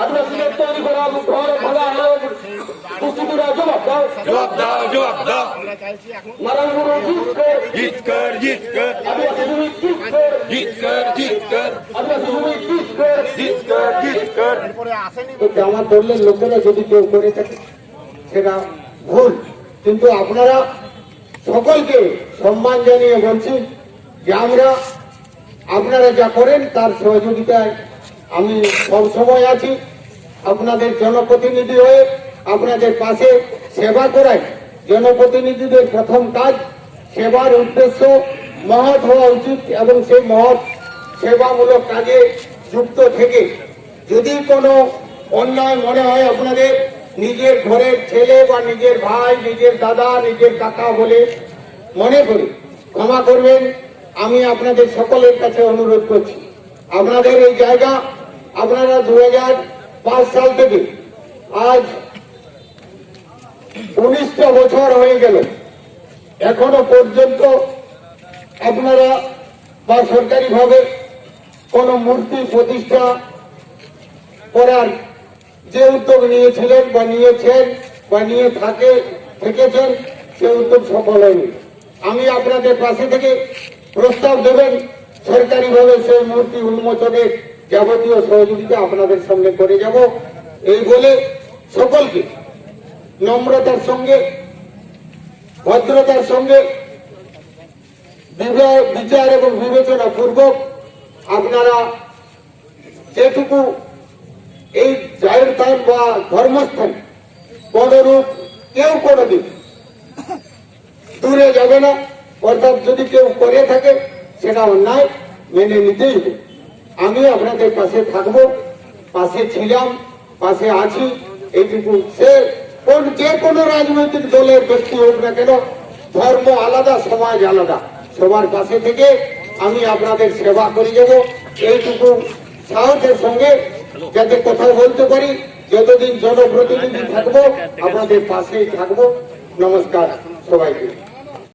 আদিবাসীদের তৈরি করা ঘর জবাব দাও। জবাব দাও জবাব দাও। জিত কর জিত কর জিত কর আদিবাসী জমি জিত কর জিত কর জিত কর আদিবাসী জমি জিত কর জিত কর জিত কর জামা দলের লোকেরা যদি কেউ করে থাকে সেটা ভুল। কিন্তু আপনারা সকলকে সম্মান জানিয়ে বলছি যে আমরা আপনারা যা করেন তার সহযোগিতায় আমি সব সময় আছি। আপনাদের জনপ্রতিনিধি হয়ে আপনাদের পাশে সেবা করাই। জনপ্রতিনিধিদের প্রথম কাজ, সেবার উদ্দেশ্য মহৎ হওয়া উচিত এবং সেই মহৎ সেবামূলক কাজে যুক্ত থেকে। যদি কোনো অন্যায় মনে হয় আপনাদের, নিজের ঘরের ছেলে বা নিজের ভাই, নিজের দাদা, নিজের কাকা বলে মনে করি ক্ষমা করবেন, আমি আপনাদের সকলের কাছে অনুরোধ করছি। আপনাদের এই জায়গা, আপনারা দু হাজার পাঁচ সাল থেকে আজ উনিশটা বছর হয়ে গেল। এখনও পর্যন্ত আপনারা বা সরকারিভাবে কোনো মূর্তি প্রতিষ্ঠা করার যে উদ্যোগ নিয়েছিলেন বা নিয়েছেন বা নিয়ে থাকে, থেকেছেন, সে উদ্যোগ সফল হয়নি। আমি আপনাদের পাশে থেকে প্রস্তাব দেবেন, সরকারিভাবে সেই মূর্তি উন্মোচনের যাবতীয় সহযোগিতা আপনাদের সঙ্গে করে যাব। এই বলে সকলকে নম্রতার সঙ্গে, ভদ্রতার সঙ্গে বিচার এবং বিবেচনা পূর্বক আপনারা যেটুকু এই জাহের স্থান বা ধর্মস্থান, কোনরূপ কেউ কোনদিন দূরে যাবে না। অর্থাৎ যদি কেউ করে থাকে, সেটা অন্যায় মেনে নিতেই হবে। আমি আপনাদের পাশে থাকব, পাশে ছিলাম, পাশে আছি, এইটুকু সে কোন যে কোনো রাজনৈতিক দলের ব্যক্তি হোক না কেন, ধর্ম আলাদা, সমাজ আলাদা। সবার পাশে থেকে আমি আপনাদের সেবা করে যাব এইটুকু সাহসের সঙ্গে যাতে কথা বলতে পারি, যতদিন জনপ্রতিনিধি থাকব, আপনাদের পাশেই থাকব। নমস্কার সবাইকে।